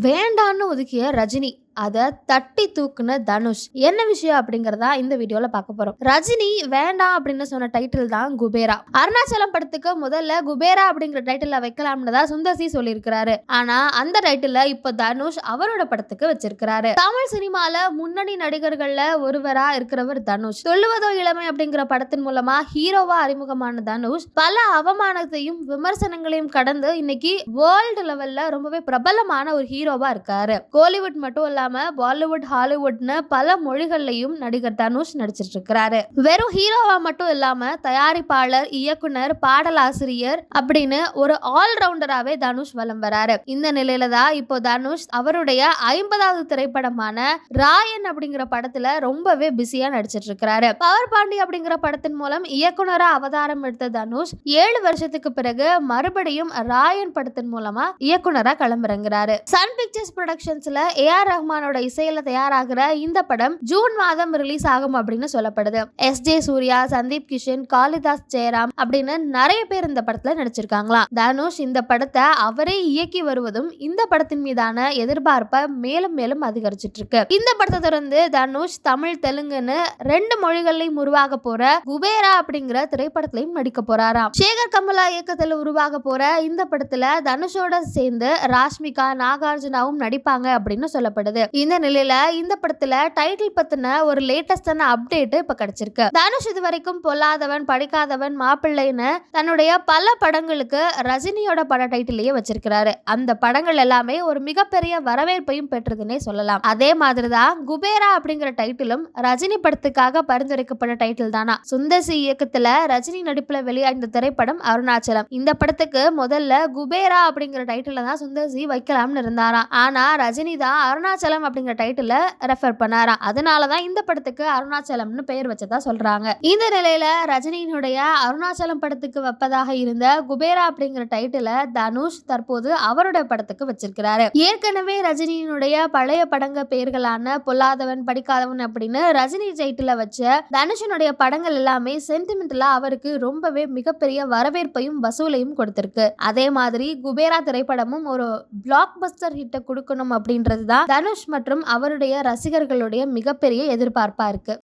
வேண்டான்னு ஒதுக்கிய ரஜினி. அதை தட்டி தூக்குன தனுஷ். என்ன விஷயம் அப்படிங்கறதா இந்த வீடியோல பார்க்க போறோம். ரஜினி வேண்டாம் அப்படின்னு சொன்ன டைட்டில் தான் குபேரா. அருணாச்சலம் படத்துக்கு முதல்ல குபேரா அப்படிங்கிற டைட்டில் வைக்கலாம்னு தான் சுந்தர்சி சொல்லியிருக்கிறாரு. ஆனா அந்த டைட்டில் இப்போ தனுஷ் அவரோட படத்துக்கு வச்சிருக்கிறாரு. தமிழ் சினிமால முன்னணி நடிகர்கள்ல ஒருவரா இருக்கிறவர் தனுஷ். சொல்லுவதோ இளமை அப்படிங்கிற படத்தின் மூலமா ஹீரோவா அறிமுகமான தனுஷ். பல அவமானத்தையும் விமர்சனங்களையும் கடந்து இன்னைக்கு வேர்ல்டு லெவல்ல ரொம்பவே பிரபலமான ஒரு ஹீரோவா இருக்காரு. கோலிவுட் மட்டும் இல்லாமல் பாலிவுட் ஹாலிவுட்னு பல மொழிகள்லயும் நடிகர் தனுஷ் நடிச்சிட்டு இருக்கிறாரு வெறும் ஹீரோவா மட்டும் இல்லாமல் தயாரிப்பாளர் இயக்குனர் பாடலாசிரியர் அப்படின்னு ஒரு ஆல்ரவுண்டராகவே தனுஷ் வலம் வராரு. இந்த நிலையில தான் இப்போ தனுஷ் அவருடைய ஐம்பதாவது திரைப்படமான ராயன் அப்படிங்கிற படத்துல ரொம்பவே பிஸியா நடிச்சிட்டு இருக்கிறாரு பவர் பாண்டி அப்படிங்கிற படத்தின் மூலம் இயக்குனரா அவதாரம் எடுத்த தனுஷ் ஏழு வருஷத்துக்கு பிறகு மறுபடியும் ராயன் படத்தின் மூலமா இயக்குனரா களமிறங்குறாரு. சன் பிக்சர்ஸ் ப்ரொடக்ஷன்ஸ்ல ஏ ஆர் ரஹ்மானோட இசையில தயாராகிற இந்த படம் ஜூன் மாதம் ரிலீஸ் ஆகும் அப்படின்னு சொல்லப்படுது. எஸ் ஜே சூர்யா சந்தீப் கிஷன் காளிதாஸ் ஜெயராம் அப்படின்னு நிறைய பேர் இந்த படத்துல நடிச்சிருக்காங்களாம் தனுஷ் இந்த படத்தை அவரே இயக்கி வருவதும் இந்த படத்தின் மீதான எதிர்பார்ப்பை மேலும் மேலும் அதிகரிச்சிட்டு இருக்கு இந்த படத்தை தொடர்ந்து தனுஷ் தமிழ் தெலுங்குன்னு ரெண்டு மொழிகள்லையும் உருவாக போற குபேரா அப்படிங்கிற திரைப்படத்திலையும் நடிக்க போறாராம். சேகர் கமலா இயக்கத்தில் உருவாக போற இந்த படத்துல தனுஷோட சேர்ந்து ராஷ்மிகா நாகார்ஜுனாவும் நடிப்பாங்க அப்படின்னு சொல்லப்படுது. இந்த நிலையில இந்த படத்துல டைட்டில் பத்தின ஒரு லேட்டஸ்டான அப்டேட் இப்ப கிடைச்சிருக்கு. தனுஷ் இது வரைக்கும் பொல்லாதவன் படிக்காதவன் மாப்பிள்ளைன்னு தன்னுடைய பல படங்களுக்கு ரஜினியோட பட டைட்டிலேயே வச்சிருக்கிறாரு. அந்த படங்கள் எல்லாமே ஒரு மிகப்பெரிய வரவேற்பையும் பெற்றதுன்னே சொல்லலாம். அதே மாதிரிதான் குபேரா அப்படிங்கிற டைட்டிலும் ரஜினி படத்துக்காக பரிந்துரைக்கப்பட்ட டைட்டில் தானா? சுந்தர்சி இயக்கத்துல ரஜினி நடிப்புல வெளியான திரைப்படம் அருணாச்சலம். இந்த படத்துக்கு முதல்ல குபேரா அப்படிங்கிற டைட்டில தான் சுந்தர்சி வைக்கலாம்னு இருந்தாராம். ஆனா ரஜினி தான் அருணாச்சலம் அப்படிங்கிற டைட்டில ரெஃபர் பண்ணாராம். அதனாலதான் இந்த படத்துக்கு அருணாச்சலம்னு பெயர் வச்சதா சொல்றாங்க. இந்த நிலையில ரஜினியினுடைய அருணாச்சலம் படத்துக்கு வைப்பதாக இருந்த குபேரா அப்படிங்கிற டைட்டில தனுஷ் தற்போது அவருடைய படத்துக்கு வச்சிருக்கிறாரு. ஏற்கனவே ரஜினியினுடைய பழைய படங்க பெயர்களான பொல்லாதவன் படிக்காதவன் அப்படின்னு ரஜினி டைட்டில வச்ச தனுஷனுடைய படங்கள் எல்லாமே சென்டிமெண்டலா அவருக்கு ரொம்பவே மிகப்பெரிய வரவேற்பையும் வசூலையும் கொடுத்திருக்கு. அதே மாதிரி குபேரா திரைப்படமும் ஒரு பிளாக் பஸ்டர் ஹிட்டை கொடுக்கணும் அப்படின்றது தான் தனுஷ் மற்றும் அவருடைய ரசிகர்களுடைய மிகப்பெரிய எதிர்பார்ப்பாக இருக்குது